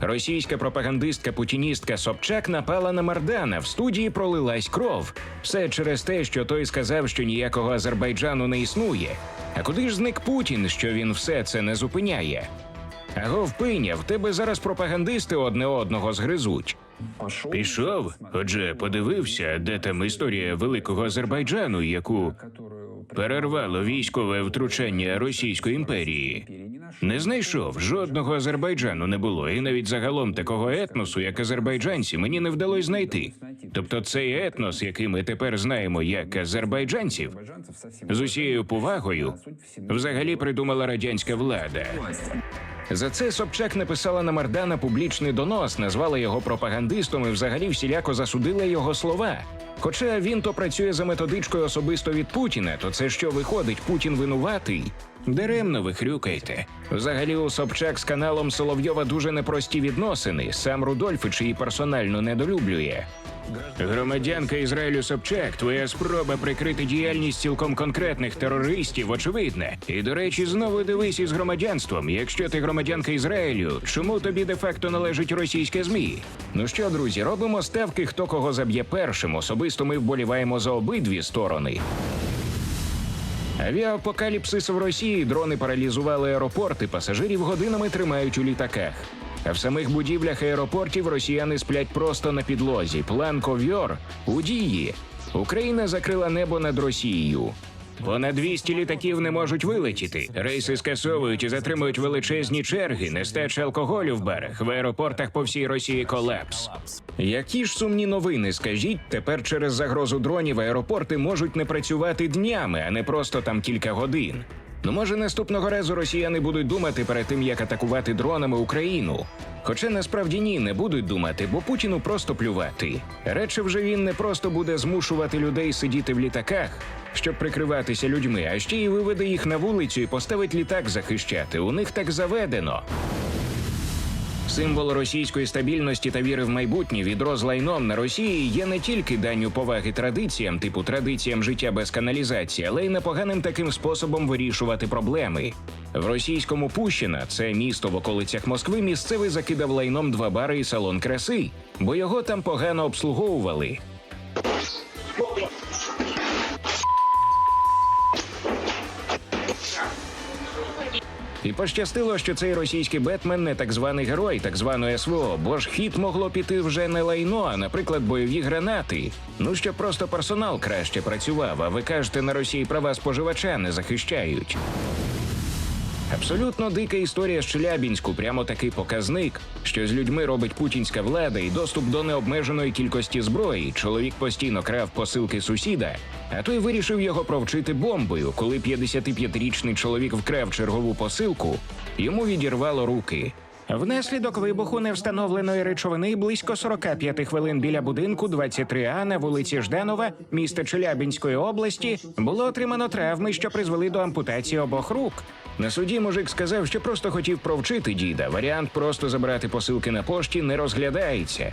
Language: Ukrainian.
Російська пропагандистка путіністка Собчак напала на Мардана. В студії пролилась кров. Все через те, що той сказав, що ніякого Азербайджану не існує. А куди ж зник Путін, що він все це не зупиняє? Аго, впиня, в тебе зараз пропагандисти одне одного згризуть. Пішов, отже, подивився, де там історія великого Азербайджану, яку перервало військове втручання Російської імперії. Не знайшов жодного Азербайджану не було, і навіть загалом такого етносу, як азербайджанці, мені не вдалося знайти. Тобто цей етнос, який ми тепер знаємо як азербайджанців, з усією повагою, взагалі придумала радянська влада. За це Собчак написала на Мардана публічний донос, назвала його пропагандистом і взагалі всіляко засудила його слова. Хоча він то працює за методичкою особисто від Путіна, то це що виходить, Путін винуватий? Даремно ви хрюкаєте. Взагалі у Собчак з каналом Соловйова дуже непрості відносини. Сам Рудольфич її персонально недолюблює. Громадянка Ізраїлю Собчак, твоя спроба прикрити діяльність цілком конкретних терористів, очевидна. І до речі, знову дивись із громадянством. Якщо ти громадянка Ізраїлю, чому тобі де-факто належить російське змі? Ну що, друзі, робимо ставки, хто кого заб'є першим. Особисто ми вболіваємо за обидві сторони. Авіапокаліпсис в Росії дрони паралізували аеропорти, пасажирів годинами тримають у літаках. А в самих будівлях аеропортів росіяни сплять просто на підлозі. План ковьор у дії. Україна закрила небо над Росією. Понад 200 літаків не можуть вилетіти. Рейси скасовують і затримують величезні черги, нестача алкоголю в барах. В аеропортах по всій Росії колапс. Які ж сумні новини, скажіть, тепер через загрозу дронів аеропорти можуть не працювати днями, а не просто там кілька годин. Ну, може, наступного разу росіяни будуть думати перед тим, як атакувати дронами Україну. Хоча насправді ні, не будуть думати, бо Путіну просто плювати. Радше вже він не просто буде змушувати людей сидіти в літаках, щоб прикриватися людьми, а ще й виведе їх на вулицю і поставить літак захищати. У них так заведено. Символ російської стабільності та віри в майбутнє відро з лайном на Росії є не тільки данню поваги традиціям, типу традиціям життя без каналізації, але й непоганим таким способом вирішувати проблеми. В російському Пущино, це місто в околицях Москви, місцевий закидав лайном два бари і салон краси, бо його там погано обслуговували. І пощастило, що цей російський Бетмен не так званий герой, так званої СВО, бо ж хід могло піти вже не лайно, а наприклад, бойові гранати. Ну що просто персонал краще працював, а ви кажете, на Росії права споживача не захищають. Абсолютно дика історія з Челябінську, прямо такий показник, що з людьми робить путінська влада і доступ до необмеженої кількості зброї. Чоловік постійно крав посилки сусіда, а той вирішив його провчити бомбою. Коли 55-річний чоловік вкрав чергову посилку, йому відірвало руки. Внаслідок вибуху невстановленої речовини близько 45 хвилин біля будинку 23А на вулиці Жданова, міста Челябінської області, було отримано травми, що призвели до ампутації обох рук. На суді мужик сказав, що просто хотів провчити діда. Варіант просто забрати посилки на пошті не розглядається.